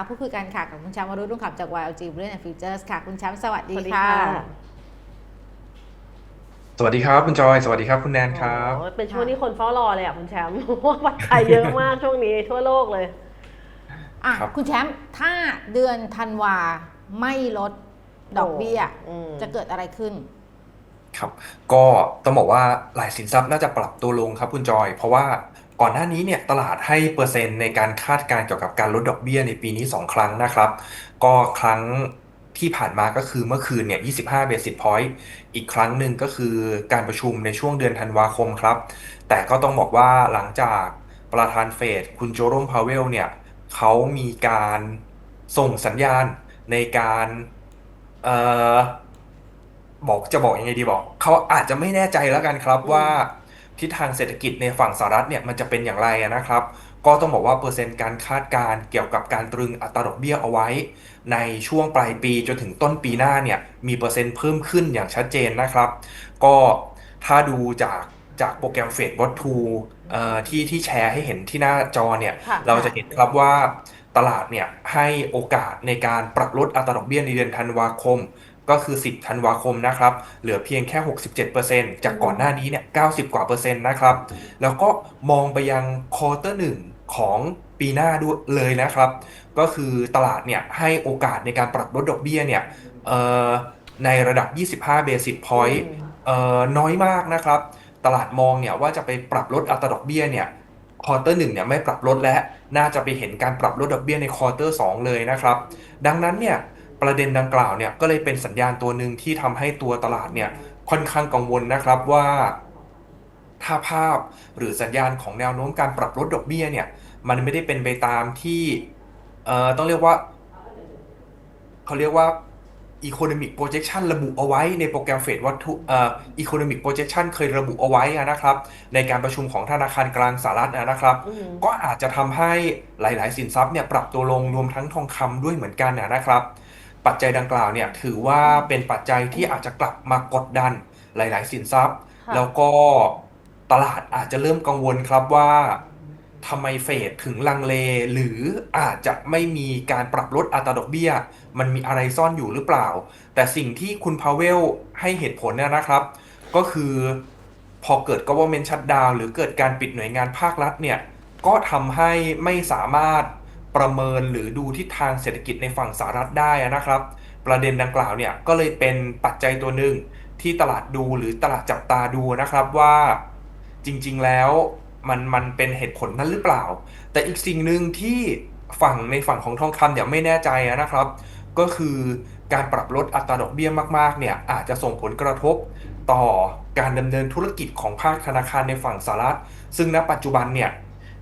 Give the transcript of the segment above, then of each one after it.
นะคะพูดคุยกันค่ะกับคุณแชมป์วรุษรุ่งขับจาก YLG Brilliant and Futures ค่ะ คุณแชมป์สวัสดีสวัสดีค่ะค่ะ สวัสดีครับคุณจอย สวัสดีครับคุณแนนครับโอ้เป็นช่วงที่คนเฝ้ารอเลยอะคุณแชมป์เพราะว่าปัจจัยเยอะมากช่วงนี้ทั่วโลกเลยอะครับคุณแชมป์ถ้าเดือนธันวาไม่ลดดอกเบี้ยอืมจะเกิดอะไรขึ้นครับ ก็ต้องบอกว่าหลายสินทรัพย์น่าจะปรับตัวลงครับคุณจอย เพราะว่า ก่อนหน้านี้เนี่ยตลาดให้เปอร์เซ็นต์ในการคาดการณ์เกี่ยวกับการลดดอกเบี้ยในปีนี้ 2 ครั้งนะครับ ก็ครั้งที่ผ่านมาก็คือเมื่อคืนเนี่ย 25เบสิสพอยต์อีกครั้งหนึ่งก็คือการประชุมในช่วงเดือนธันวาคมครับ แต่ก็ต้องบอกว่าหลังจากประธานเฟดคุณโจโรมพาเวลเนี่ยเขามีการส่งสัญญาณในการเอ่อบอกจะบอกยังไงดีบอกเขาอาจจะไม่แน่ใจแล้วกันครับว่า ทิศทางเศรษฐกิจในฝั่งสหรัฐเนี่ยมันจะเป็นอย่างไรอะนะครับ ก็ต้องบอกว่าเปอร์เซ็นต์การคาดการณ์เกี่ยวกับการตรึงอัตราดอกเบี้ยเอาไว้ ในช่วงปลายปีจนถึงต้นปีหน้าเนี่ยมีเปอร์เซ็นต์เพิ่มขึ้นอย่างชัดเจนนะครับ ก็ถ้าดูจากจากโปรแกรมเฟดวอตทูที่ที่แชร์ให้เห็นที่หน้าจอเนี่ยค่ะเราจะเห็นครับว่าตลาดเนี่ยให้โอกาสในการปรับลดอัตราดอกเบี้ยในเดือนธันวาคม ก็คือ 10 ธันวาคมนะครับ เหลือเพียงแค่ 67%จากก่อนหน้านี้เนี่ย 90 กว่าเปอร์เซ็นต์นะครับ แล้วก็มองไปยังควอเตอร์หนึ่งของปีหน้าด้วยเลยนะครับ ก็คือตลาดเนี่ยให้โอกาสในการปรับลดดอกเบี้ยเนี่ยเอ่อในระดับ 25 basis point อืมเอ่อน้อยมากนะครับ ตลาดมองเนี่ยว่าจะไปปรับลดอัตราดอกเบี้ยเนี่ยควอเตอร์หนึ่งเนี่ยไม่ปรับลดและ น่าจะไปเห็นการปรับลดดอกเบี้ยในควอเตอร์สองเลยนะครับ ดังนั้นเนี่ย ประเด็นดังกล่าวเนี่ยก็เลยเป็นสัญญาณตัวหนึ่งที่ทำให้ตัวตลาดเนี่ยค่อนข้างกังวลนะครับว่า ถ้าภาพหรือสัญญาณของแนวโน้มการปรับลดดอกเบี้ยเนี่ยมันไม่ได้เป็นไปตามที่เอ่อต้องเรียกว่าเขาเรียกว่า economic projection ระบุเอาไว้ในโปรแกรมเฟดวัตถุเอ่อ economic projection เคยระบุเอาไว้อะนะครับ ในการประชุมของธนาคารกลางสหรัฐอะนะครับ อืมก็อาจจะทำให้หลาย ๆ สินทรัพย์เนี่ยปรับตัวลงรวมทั้งทองคำด้วยเหมือนกันนะนะครับ ปัจจัยดังกล่าวเนี่ยถือว่าเป็นปัจจัยที่อาจจะกลับมากดดันหลาย ๆ สินทรัพย์ ค่ะแล้วก็ตลาดอาจจะเริ่มกังวลครับว่าทำไมเฟดถึงลังเล หรืออาจจะไม่มีการปรับลดอัตราดอกเบี้ย มันมีอะไรซ่อนอยู่หรือเปล่า แต่สิ่งที่คุณพาเวลให้เหตุผลเนี่ยนะครับ ก็คือพอเกิด government shutdown หรือเกิดการปิดหน่วยงานภาครัฐเนี่ย ก็ทำให้ไม่สามารถ ประเมินหรือดูทิศทางเศรษฐกิจในฝั่งสหรัฐได้นะครับ ประเด็นดังกล่าวเนี่ยก็เลยเป็นปัจจัยตัวหนึ่งที่ตลาดดูหรือตลาดจับตาดูนะครับว่าจริงๆแล้วมันมันเป็นเหตุผลนั้นหรือเปล่า แต่อีกสิ่งหนึ่งที่ฝั่งในฝั่งของทองคำเนี่ยไม่แน่ใจนะครับ ก็คือการปรับลดอัตราดอกเบี้ยมากๆเนี่ยอาจจะส่งผลกระทบต่อการดำเนินธุรกิจของภาคธนาคารในฝั่งสหรัฐ ซึ่งณปัจจุบันเนี่ย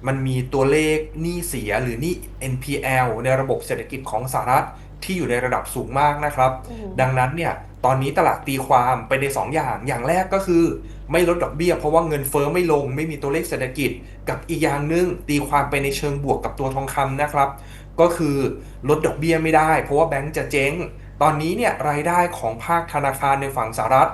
มันมีตัวเลขหนี้เสียหรือหนี้ NPL ในระบบเศรษฐกิจของสหรัฐที่อยู่ในระดับสูงมากนะครับอืมดังนั้นเนี่ยตอนนี้ตลาดตีความไปใน2อย่าง อย่างแรกก็คือ ไม่ลดดอกเบี้ยเพราะว่าเงินเฟ้อไม่ลง ไม่มีตัวเลขเศรษฐกิจ กับอีกอย่างหนึงตีความไปในเชิงบวกกับตัวทองคำนะครับ ก็คือลดดอกเบี้ยไม่ได้ เพราะว่าแบงก์จะเจ๊ง ตอนนี้เนี่ยรายได้ของภาคธนาคารในฝั่งสหรัฐ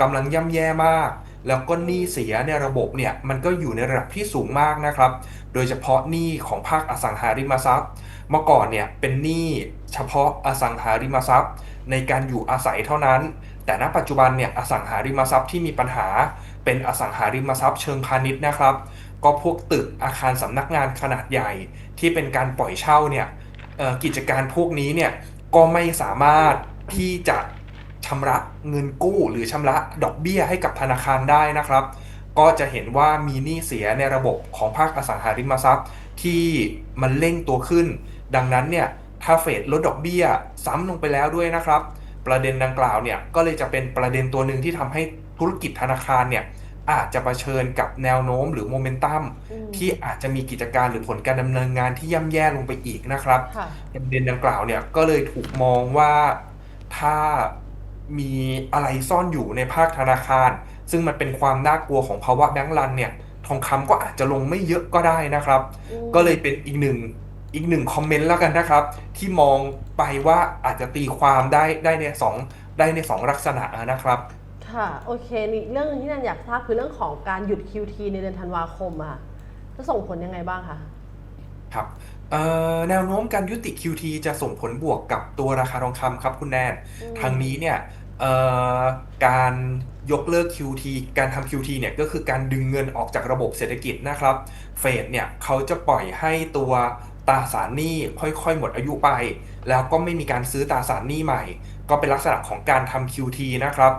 กำลังย่ำแย่มาก แล้วก็หนี้เสียในระบบเนี่ยมันก็อยู่ในระดับที่สูงมากนะครับ โดยเฉพาะหนี้ของภาคอสังหาริมทรัพย์ เมื่อก่อนเนี่ยเป็นหนี้เฉพาะอสังหาริมทรัพย์ ในการอยู่อาศัยเท่านั้น แต่ณปัจจุบันเนี่ยอสังหาริมทรัพย์ที่มีปัญหา เป็นอสังหาริมทรัพย์เชิงพาณิชย์นะครับ ก็พวกตึกอาคารสำนักงานขนาดใหญ่ที่เป็นการปล่อยเช่าเนี่ยกิจการพวกนี้เนี่ยก็ไม่สามารถที่จะ ชำระเงินกู้หรือชำระดอกเบี้ยให้กับธนาคารได้นะครับ ก็จะเห็นว่ามีหนี้เสียในระบบของภาคอสังหาริมทรัพย์ ที่มันเร่งตัวขึ้น ดังนั้นเนี่ยถ้าเฟดลดดอกเบี้ยซ้ำลงไปแล้วด้วยนะครับ ประเด็นดังกล่าวเนี่ยก็เลยจะเป็นประเด็นตัวหนึ่งที่ทำให้ธุรกิจธนาคารเนี่ยอาจจะเผชิญกับแนวโน้มหรือโมเมนตัมอืมที่อาจจะมีกิจการหรือผลการดำเนินงานที่ย่ำแย่ลงไปอีกนะครับค่ะประเด็นดังกล่าวเนี่ยก็เลยถูกมองว่าถ้า มีอะไรซ่อนอยู่ในภาคธนาคาร ซึ่งมันเป็นความน่ากลัวของภาวะแบงก์รันเนี่ย ทองคำก็อาจจะลงไม่เยอะก็ได้นะครับ อืมก็เลยเป็นอีกหนึ่งอีกหนึ่งคอมเมนต์แล้วกันนะครับ ที่มองไปว่าอาจจะตีความได้ได้ในสองได้ในสองลักษณะนะครับ ค่ะ โอเคนี่เรื่องหนึงที่นันอยากทราบคือเรื่องของการหยุด QT ในเดือนธันวาคมอะจะส่งผลยังไงบ้างคะ ครับเอ่อแนวโน้มการยุติ QT จะส่งผลบวกกับตัวราคาทองคำครับคุณแนน อืมทางนี้เนี่ย เอ่อการยกเลิก QT การทำ QT เนี่ยก็คือการดึงเงินออกจากระบบเศรษฐกิจนะครับ เฟดเนี่ยเขาจะปล่อยให้ตัวตราสารหนี้ค่อยๆ หมดอายุไป แล้วก็ไม่มีการซื้อตราสารหนี้ใหม่ ก็เป็นลักษณะของการทำ QT นะครับ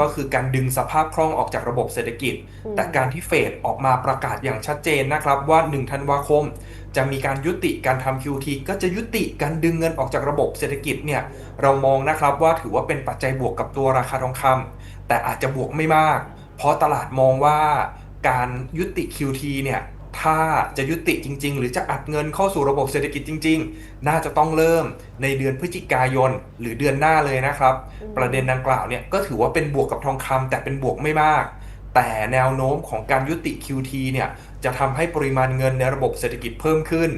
ก็คือการดึงสภาพคล่องออกจากระบบเศรษฐกิจ อืม แต่การที่เฟดออกมาประกาศอย่างชัดเจนนะครับ ว่า 1 ธันวาคม จะมีการยุติการทำ QT ก็จะยุติการดึงเงินออกจากระบบเศรษฐกิจเนี่ย เรามองนะครับว่าถือว่าเป็นปัจจัยบวกกับตัวราคาทองคำแต่อาจจะบวกไม่มาก เพราะตลาดมองว่าการยุติ QT เนี่ย ถ้าจะยุติจริง ๆ หรือจะอัดเงินเข้าสู่ระบบเศรษฐกิจจริง ๆ น่าจะต้องเริ่มในเดือนพฤศจิกายนหรือเดือนหน้าเลยนะครับอืมประเด็นดังกล่าวเนี่ยก็ถือว่าเป็นบวกกับทองคำแต่เป็นบวกไม่มาก แต่แนวโน้มของการยุติ QT เนี่ยจะทำให้ปริมาณเงินในระบบเศรษฐกิจเพิ่มขึ้น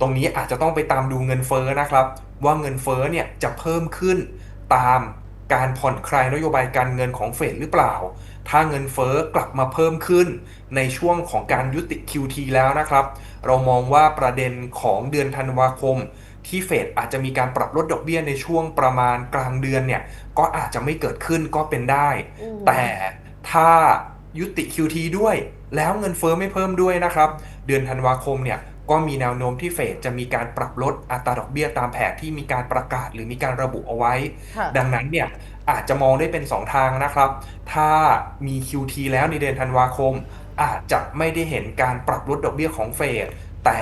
ตรงนี้อาจจะต้องไปตามดูเงินเฟ้อนะครับ ว่าเงินเฟ้อเนี่ยจะเพิ่มขึ้นตามการผ่อนคลายนโยบายการเงินของเฟดหรือเปล่า ถ้าเงินเฟ้อกลับมาเพิ่มขึ้นในช่วงของการยุติ QT แล้วนะครับ เรามองว่าประเด็นของเดือนธันวาคม ที่เฟดอาจจะมีการปรับลดดอกเบี้ยในช่วงประมาณกลางเดือนเนี่ย ก็อาจจะไม่เกิดขึ้นก็เป็นได้อืมแต่ถ้ายุติ QT ด้วย แล้วเงินเฟ้อไม่เพิ่มด้วยนะครับ เดือนธันวาคมเนี่ย ก็มีแนวโน้มที่เฟดจะมีการปรับลดอัตราดอกเบี้ยตามแผนที่มีการประกาศหรือมีการระบุเอาไว้ ค่ะดังนั้นเนี่ยอาจจะมองได้เป็น 2 ทางนะครับ ถ้ามี QT แล้วในเดือนธันวาคม อาจจะไม่ได้เห็นการปรับลดดอกเบี้ยของเฟดแต่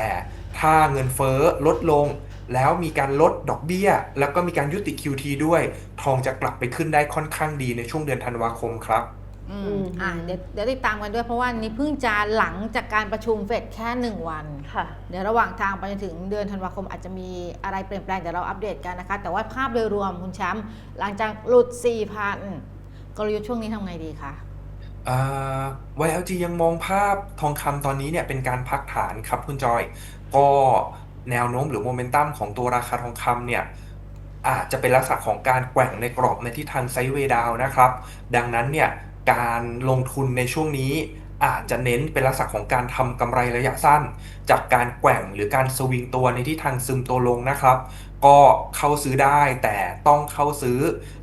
ถ้าเงินเฟ้อลดลง แล้วมีการลดดอกเบี้ย แล้วก็มีการยุติ QT ด้วย ทองจะกลับไปขึ้นได้ค่อนข้างดีในช่วงเดือนธันวาคมครับ อือืมมอะเดี๋ยวเดี๋ยวติดตามกันด้วยเพราะว่านี่เพิ่งจะหลังจากการประชุมเฟดแค่หนึ่งวัน ค่ะ เดี๋ยวระหว่างทางไปจนถึงเดือนธันวาคมอาจจะมีอะไรเปลี่ยนแปลงเดี๋ยวเราอัปเดตกันนะคะ แต่ว่าภาพโดยรวมคุณแชมป์หลังจากหลุด 4,000 กลยุทธ์ช่วงนี้ทำไงดีคะอ่า YLG ยังมองภาพทองคำตอนนี้เนี่ยเป็นการพักฐานครับคุณจอย ก็แนวโน้มหรือโมเมนตัมของตัวราคาทองคำเนี่ยอาจจะเป็นลักษณะของการแกว่งในกรอบในทิศทางไซด์เวย์ดาวน์นะครับ ดังนั้นเนี่ย การลงทุนในช่วงนี้อาจจะเน้นเป็นลักษณะของการทำกำไรระยะสั้น จากการแกว่งหรือการสวิงตัวในทิศทางซึมตัวลงนะครับ ก็เข้าซื้อได้แต่ต้องเข้าซื้อ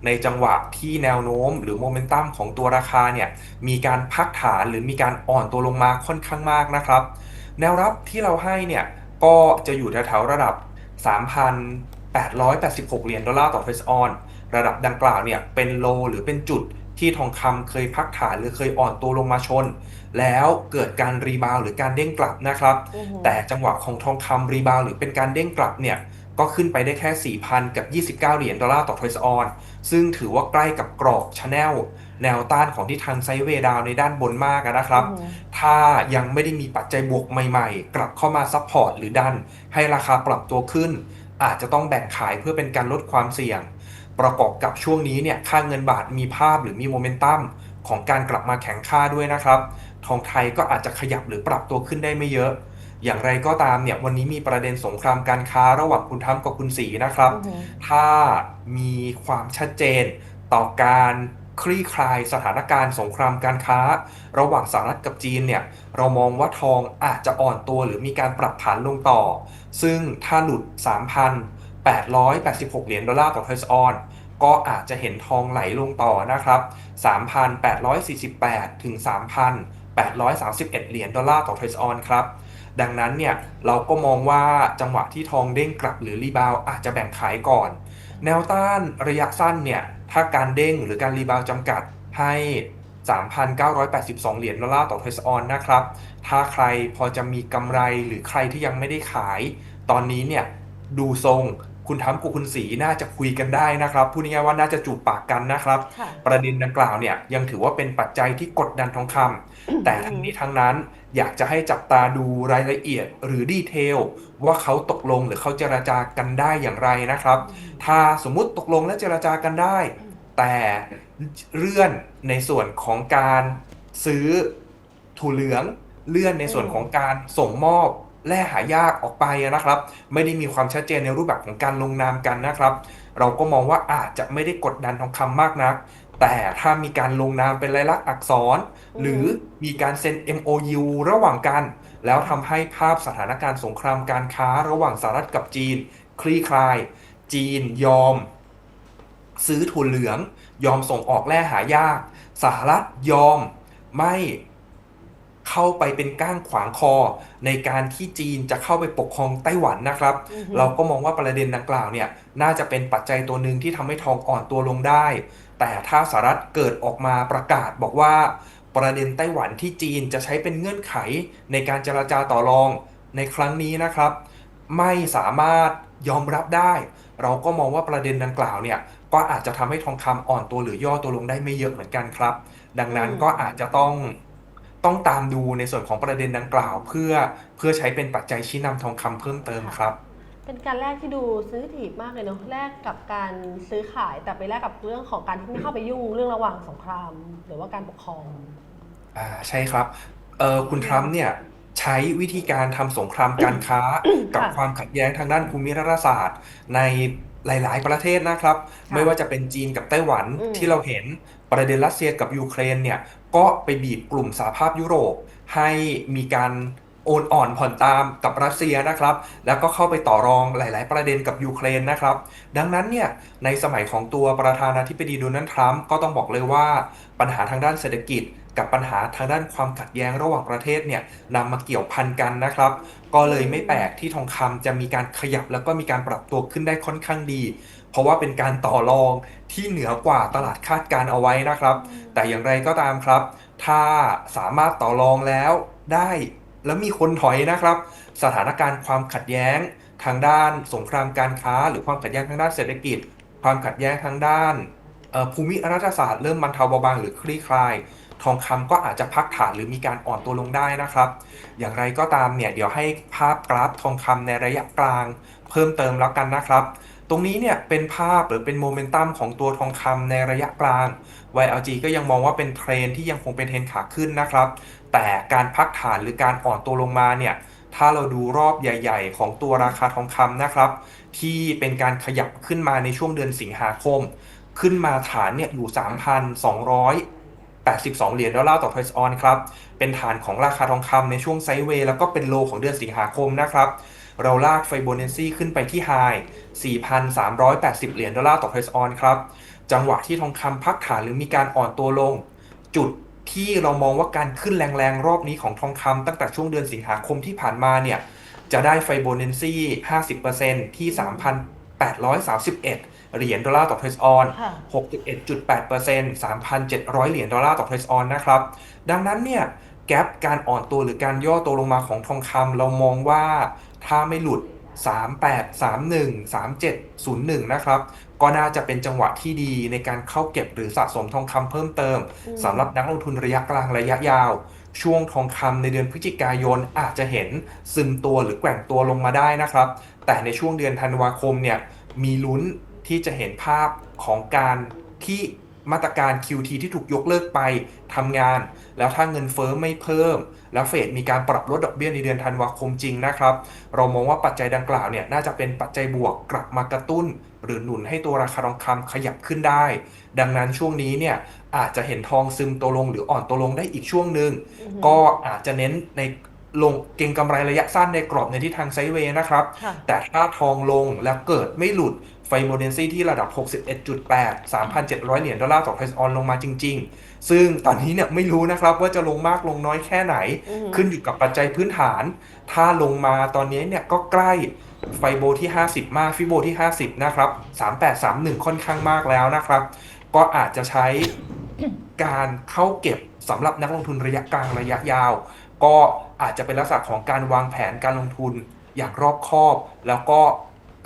ในจังหวะที่แนวโน้ม หรือโมเมนตัมของตัวราคาเนี่ยมีการพักฐานหรือมีการอ่อนตัวลงมาค่อนข้างมากนะครับ แนวรับที่เราให้เนี่ยก็จะอยู่แถวๆระดับ 3,886 เหรียญดอลลาร์ต่อเฟสออนระดับดังกล่าวเนี่ยเป็นโลหรือเป็นจุด ที่ทองคำเคยพักฐานหรือเคยอ่อนตัวลงมาชน แล้วเกิดการรีบาวด์หรือการเด้งกลับนะครับ อือหือแต่จังหวะของทองคำรีบาวด์หรือเป็นการเด้งกลับเนี่ย ก็ขึ้นไปได้แค่ 4,000 กับ 29 เหรียญดอลลาร์ต่อเทรซออน ซึ่งถือว่าใกล้กับกรอบชแนลแนวต้านของที่ทางไซด์เวย์ดาวน์ในด้านบนมากอะนะครับอือหือถ้ายังไม่ได้มีปัจจัยบวกใหม่ๆ กลับเข้ามาซัพพอร์ตหรือดัน ให้ราคาปรับตัวขึ้น อาจจะต้องแบ่งขายเพื่อเป็นการลดความเสี่ยง ประกอบกับช่วงนี้เนี่ยค่าเงินบาทมีภาพหรือมีโมเมนตัมของการกลับมาแข็งค่าด้วยนะครับ ทองไทยก็อาจจะขยับหรือปรับตัวขึ้นได้ไม่เยอะ อย่างไรก็ตามเนี่ยวันนี้มีประเด็นสงครามการค้าระหว่างคุณทัมกับคุณสีนะครับอือหือถ้ามีความชัดเจนต่อการคลี่คลายสถานการณ์สงครามการค้า ระหว่างสหรัฐกับจีนเนี่ยเรามองว่าทองอาจจะอ่อนตัวหรือมีการปรับฐานลงต่อ ซึ่งถ้าหลุด 3,886 เหรียญดอลลาร์ต่อเทรซออน ก็อาจจะเห็นทองไหลลงต่อนะครับ 3,848 ถึง 3,831 เหรียญดอลลาร์ต่อเทรซออนครับ ดังนั้นเนี่ยเราก็มองว่าจังหวะที่ทองเด้งกลับหรือรีบาวอาจจะแบ่งขายก่อน แนวต้านระยะสั้นเนี่ยถ้าการเด้งหรือการรีบาวจำกัดให้ 3,982 เหรียญดอลลาร์ต่อเทรซออนนะครับ ถ้าใครพอจะมีกำไรหรือใครที่ยังไม่ได้ขาย ตอนนี้เนี่ยดูทรง คุณทำกับคุณสีน่าจะคุยกันได้นะครับพูดง่ายๆว่าน่าจะจูบปากกันนะครับค่ะประเด็นดังกล่าวเนี่ยยังถือว่าเป็นปัจจัยที่กดดันทองคำแต่ทั้งนี้ทั้งนั้นอยากจะให้จับตาดูรายละเอียดหรือดีเทลว่าเขาตกลงหรือเขาเจราจากันได้อย่างไรนะครับ ถ้าสมมุติตกลงและเจราจากันได้ แต่เลื่อนในส่วนของการซื้อถั่วเหลืองเลื่อนในส่วนของการส่งมอบ แร่หายากออกไปนะครับ ไม่ได้มีความชัดเจนในรูปแบบของการลงนามกันนะครับ เราก็มองว่าอาจจะไม่ได้กดดันทองคำมากนัก แต่ถ้ามีการลงนามเป็นลายลักษณ์อักษร หรือมีการเซ็น MOU ระหว่างกัน แล้วทำให้ภาพสถานการณ์สงครามการค้าระหว่างสหรัฐกับจีน คลี่คลาย จีนยอม ซื้อถั่วเหลือง ยอมส่งออกแร่หายากสหรัฐยอมไม่ เข้าไปเป็นก้างขวางคอ ในการที่จีนจะเข้าไปปกครองไต้หวันนะครับ อือฮึเราก็มองว่าประเด็นดังกล่าวเนี่ยน่าจะเป็นปัจจัยตัวหนึ่งที่ทำให้ทองอ่อนตัวลงได้ แต่ถ้าสหรัฐเกิดออกมาประกาศบอกว่า ประเด็นไต้หวันที่จีนจะใช้เป็นเงื่อนไขในการเจราจาต่อรองในครั้งนี้นะครับ ไม่สามารถยอมรับได้ เราก็มองว่าประเด็นดังกล่าวเนี่ยก็อาจจะทำให้ทองคำอ่อนตัวหรือย่อตัวลงได้ไม่เยอะเหมือนกันครับ ดังนั้นอืมก็อาจจะต้อง ต้องตามดูในส่วนของประเด็นดังกล่าว เพื่อเพื่อใช้เป็นปัจจัยชี้นำทองคำเพิ่มเติมครับ เป็นการแลกที่ดูซื้อถีบมากเลยเนาะแลกกับการซื้อขายแต่ไปแลกกับเรื่องของการที่ไม่เข้าไปยุ่งเรื่องระหว่างสงคราม หรือว่าการปกครอง อ่าใช่ครับเออคุณทรัมป์เนี่ยใช้วิธีการทำสงครามการค้า กับค่ะ ความขัดแย้งทางด้านภูมิรัฐศาสตร์ ในหลาย ๆ ประเทศนะครับไม่ว่าจะเป็นจีนกับไต้หวันอืมที่เราเห็น ประเด็นรัสเซียกับยูเครนเนี่ยก็ไปบีบกลุ่มสหภาพยุโรปให้มีการ โอนอ่อนผ่อนตามกับรัสเซียนะครับ แล้วก็เข้าไปต่อรองหลาย ๆ ประเด็นกับยูเครนนะครับ ดังนั้นเนี่ยในสมัยของตัวประธานาธิบดีโดนัลด์ทรัมป์ก็ต้องบอกเลยว่าปัญหาทางด้านเศรษฐกิจ กับปัญหาทางด้านความขัดแย้งระหว่างประเทศเนี่ยนำมาเกี่ยวพันกันนะครับ ก็เลยไม่แปลกที่ทองคำจะมีการขยับแล้วก็มีการปรับตัวขึ้นได้ค่อนข้างดี เพราะว่าเป็นการต่อรองที่เหนือกว่าตลาดคาดการณ์เอาไว้นะครับ แต่อย่างไรก็ตามครับ ถ้าสามารถต่อรองแล้วได้ แล้วมีคนถอยนะครับ สถานการณ์ความขัดแย้งทางด้านสงครามการค้า หรือความขัดแย้งทางด้านเศรษฐกิจ ความขัดแย้งทางด้านภูมิรัฐศาสตร์เริ่มบรรเทาเบาบางหรือคลี่คลาย ทองคำก็อาจจะพักฐานหรือมีการอ่อนตัวลงได้นะครับ อย่างไรก็ตามเนี่ยเดี๋ยวให้ภาพกราฟทองคำในระยะกลาง เพิ่มเติมแล้วกันนะครับ รงนี้เนี่ยเป็นภาพหรือเป็นโมเมนตัมของตัวทองคำในระยะกลาง YLG ก็ยังมองว่าเป็นเทรนที่ยังคงเป็นเทรนขาขึ้นนะครับ แต่การพักฐานหรือการอ่อนตัวลงมาเนี่ยถ้าเราดูรอบใหญ่ ๆ ของตัวราคาทองคำนะครับ ที่เป็นการขยับขึ้นมาในช่วงเดือนสิงหาคม ขึ้นมาฐานเนี่ยอยู่ 3,282 เหรียญดอลลาร์ต่อทอยส์ออนครับ เป็นฐานของราคาทองคำในช่วงไซด์เวย์แล้วก็เป็นโลของเดือนสิงหาคมนะครับ เราลากไฟโบนัชซีขึ้นไปที่ไฮ4,380 เหรียญดอลลาร์ต่อทอยส์ออนครับ จังหวะที่ทองคำพักฐานหรือมีการอ่อนตัวลง จุดที่เรามองว่าการขึ้นแรงๆ รอบนี้ของทองคำตั้งแต่ช่วงเดือนสิงหาคมที่ผ่านมาเนี่ย จะได้ไฟโบนัชซี50%ที่ 3,831เหรียญดอลลาร์ต่อทอยส์ออนค่ะ61.8% 3,700 เหรียญดอลลาร์ต่อทอยส์ออนนะครับ ดังนั้นเนี่ย แกลบการอ่อนตัวหรือการย่อตัวลงมาของทองคำเรามองว่า ถ้าไม่หลุด 3831 3701 นะครับ ก็น่าจะเป็นจังหวะที่ดีในการเข้าเก็บหรือสะสมทองคำเพิ่มเติมอืมสำหรับนักลงทุนระยะกลางระยะยาว ช่วงทองคำในเดือนพฤศจิกายนอาจจะเห็นซึมตัวหรือแกว่งตัวลงมาได้นะครับ แต่ในช่วงเดือนธันวาคมเนี่ยมีลุ้นที่จะเห็นภาพของการที่มาตรการ QT ที่ถูกยกเลิกไปทำงาน แล้วถ้าเงินเฟ้อไม่เพิ่ม แล้วเฟดมีการปรับลดดอกเบี้ยในเดือนธันวาคมจริงนะครับ เรามองว่าปัจจัยดังกล่าวเนี่ยน่าจะเป็นปัจจัยบวกกลับมากระตุ้น หรือหนุนให้ตัวราคาทองคำขยับขึ้นได้ ดังนั้นช่วงนี้เนี่ยอาจจะเห็นทองซึมตัวลงหรืออ่อนตัวลงได้อีกช่วงหนึ่งอือฮึก็อาจจะเน้นในลงเก็งกำไรระยะสั้นในกรอบในทิศทางไซด์เวย์นะครับค่ะแต่ถ้าทองลงแล้วเกิดไม่หลุด ไฟโบเดนซี่ที่ระดับ 61.8 3,700 เหรียญดอลลาร์ต่อไทส์ออนลงมาจริง ๆ ซึ่งตอนนี้เนี่ยไม่รู้นะครับว่าจะลงมากลงน้อยแค่ไหนอือฮึขึ้นอยู่กับปัจจัยพื้นฐาน ถ้าลงมาตอนนี้เนี่ยก็ใกล้ไฟโบที่ 50 มากฟิโบที่ 50 นะครับ 3831 ค่อนข้างมากแล้วนะครับ ก็อาจจะใช้การเข้าเก็บสำหรับนักลงทุนระยะกลางระยะยาว ก็อาจจะเป็นลักษณะของการวางแผนการลงทุนอย่างรอบคอบ แล้วก็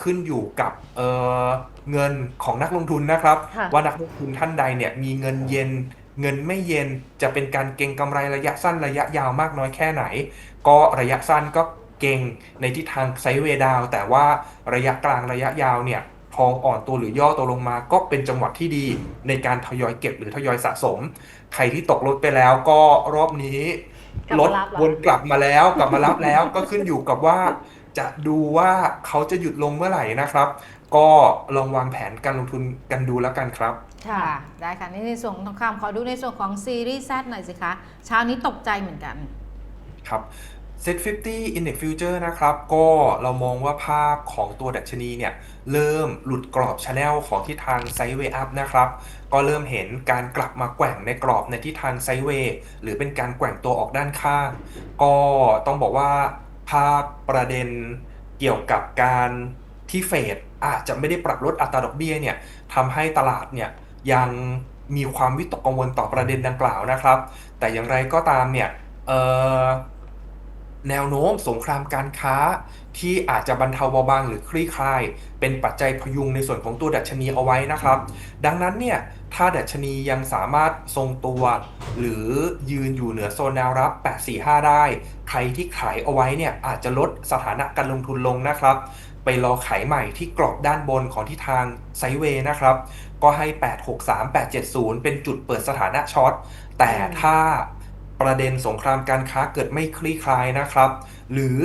ขึ้นอยู่กับเอ่อเงินของนักลงทุนนะครับค่ะว่านักลงทุนท่านใดเนี่ยมีเงินเย็น เงินไม่เย็นจะเป็นการเก็งกำไรระยะสั้นระยะยาวมากน้อยแค่ไหน ก็ระยะสั้นก็เก่งในทิศทางไซด์เวย์ดาวน์แต่ว่าระยะกลางระยะยาวเนี่ยทองอ่อนตัวหรือย่อตัวลงมาก็เป็นจังหวะที่ดีในการทยอยเก็บหรือทยอยสะสม ใครที่ตกรถไปแล้วก็รอบนี้กลับรมาถรับเหรอวนกลับมาแล้วกลับมารับแล้วก็ขึ้นอยู่กับว่า จะดูว่าเขาจะหยุดลงเมื่อไหร่นะครับ ก็ลองวางแผนการลงทุนกันดูแล้วกันครับ ค่ะ ได้ค่ะนี่ในส่วนของทองคำขอดูในส่วนของซีรีส์แซหน่อยสิคะเช้านี้ตกใจเหมือนกัน ครับ Set 50 Index Future นะครับ ก็เรามองว่าภาพของตัวดัชนีเนี่ย เริ่มหลุดกรอบช n แนลของทิศทางไซด์เวย์อัพนะครับ ก็เริ่มเห็นการกลับมาแกว่งในกรอบในทิศทางไซด์เวย์หรือเป็นการแกว่งตัวออกด้านข้าง ก็ต้องบอกว่า ภาพประเด็นเกี่ยวกับการที่เฟดอาจจะไม่ได้ปรับลดอัตราดอกเบี้ยเนี่ยทำให้ตลาดเนี่ยยังมีความวิตกกังวลต่อประเด็นดังกล่าวนะครับ แต่อย่างไรก็ตามเนี่ยแนวโน้มสงครามการค้าที่อาจจะบรรเทาเบาบางหรือคลี่คลาย เป็นปัจจัยพยุงในส่วนของตัวดัชนีเอาไว้นะครับ ดังนั้นเนี่ย ถ้าดัชนียังสามารถทรงตัว หรือยืนอยู่เหนือโซนแนวรับ 845 ได้ ใครที่ขายเอาไว้เนี่ยอาจจะลดสถานะการลงทุนลงนะครับ ไปรอขายใหม่ที่กรอบด้านบนของทิศทางไซเวย์นะครับ ก็ให้ 863 870 เป็นจุดเปิดสถานะช็อต แต่ถ้าประเด็นสงครามการค้าเกิดไม่คลี่คลายนะครับ หรือ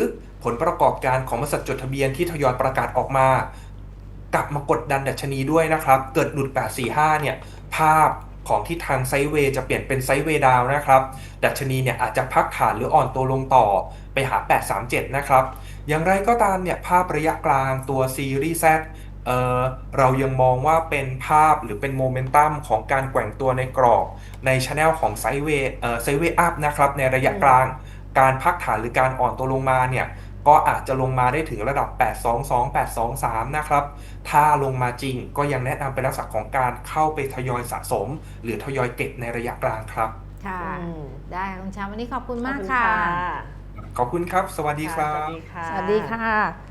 ผลประกอบการของบริษัทจดทะเบียนที่ทยอยประกาศออกมา กลับมากดดันดัชนีด้วยนะครับ เกิดหลุด 845 เนี่ย ภาพของทิศทางไซเวย์จะเปลี่ยนเป็นไซเวย์ดาวนะครับ ดัชนีเนี่ยอาจจะพักฐานหรืออ่อนตัวลงต่อไปหา 837 นะครับ อย่างไรก็ตามเนี่ยภาพระยะกลางตัวซีรีส์ Z เเรายังมองว่าเป็นภาพหรือเป็นโมเมนตัมของการแกว่งตัวในกรอบในช anel ของไซเวย์ไซเวย์อัพนะครับในระยะกลาง การพักฐานหรือการอ่อนตัวลงมาเนี่ย ก็อาจจะลงมาได้ถึงระดับ 822 823 นะครับ ถ้าลงมาจริงก็ยังแนะนำเป็นลักษณะของการเข้าไปทยอยสะสม หรือทยอยเก็บในระยะกลางครับ ค่ะ อืมได้ค่ะคุณแชมป์วันนี้ขอบคุณขอบมากคุณค่ะ ขอบคุณครับ สวัสดีครัสวับ สดีค่ะ สวัสดีค่ะ